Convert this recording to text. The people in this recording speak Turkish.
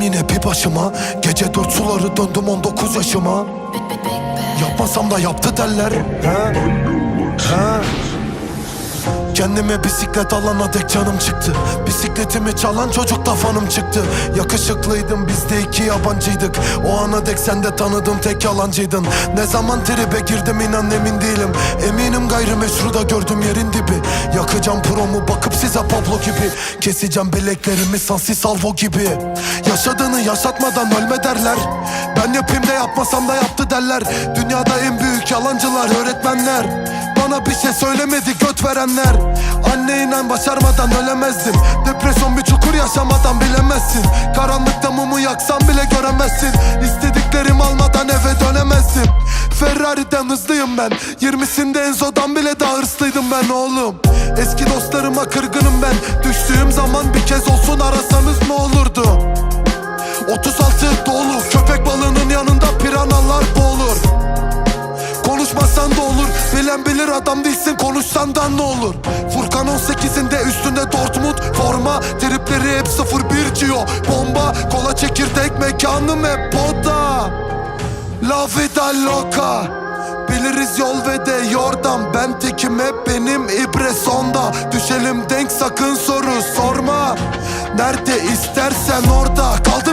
Kaldım yine bir başıma Gece dört suları döndüm 19 yaşıma Yapmasam da yaptı derler? He? Kendime bisiklet alana dek canım çıktı. Bisikletimi çalan çocuk da fanım çıktı. Yakışıklıydım biz de iki yabancıydık. O ana dek sen de tanıdığım tek yalancıydın. Ne zaman tribe girdim inan emin değilim. Eminim gayrimeşru da gördüm yerin dibi. Yakacağım promu bakıp size Pablo gibi. Keseceğim bileklerimi Sansi Salvo gibi. Yaşadığını yaşatmadan ölme derler. Ben yapayım da yapmasam da yaptı derler. Dünyada en büyük yalancılar öğretmenler bana bir şey söylemedi göt verenler. Anne inan başarmadan ölemezdim Depresyon bir çukur yaşamadan bilemezsin. Karanlıkta mumu yaksan bile göremezsin. İstediklerim almadan eve dönemezdim Ferrari'den hızlıyım ben. Yirmisinde Enzo'dan bile daha hırslıydım ben oğlum. Eski dostlarıma kırgınım ben. Düştüğüm zaman bir kez olsun arasanız ne olurdu? 36 dolu Köpek balığının yanında piranalar boğulur Bilen bilir adam değilsin konuşsan da ne olur? Furkan 18'inde üstünde Dortmund forma Tripleri hep 0-1 Cio Bomba kola çekirdek mekanım hep poda. La vida loca. Biliriz yol ve de yordam. Ben tekim hep benim ibre sonda. Düşelim denk sakın soru sorma. Nerede istersen orada Kaldım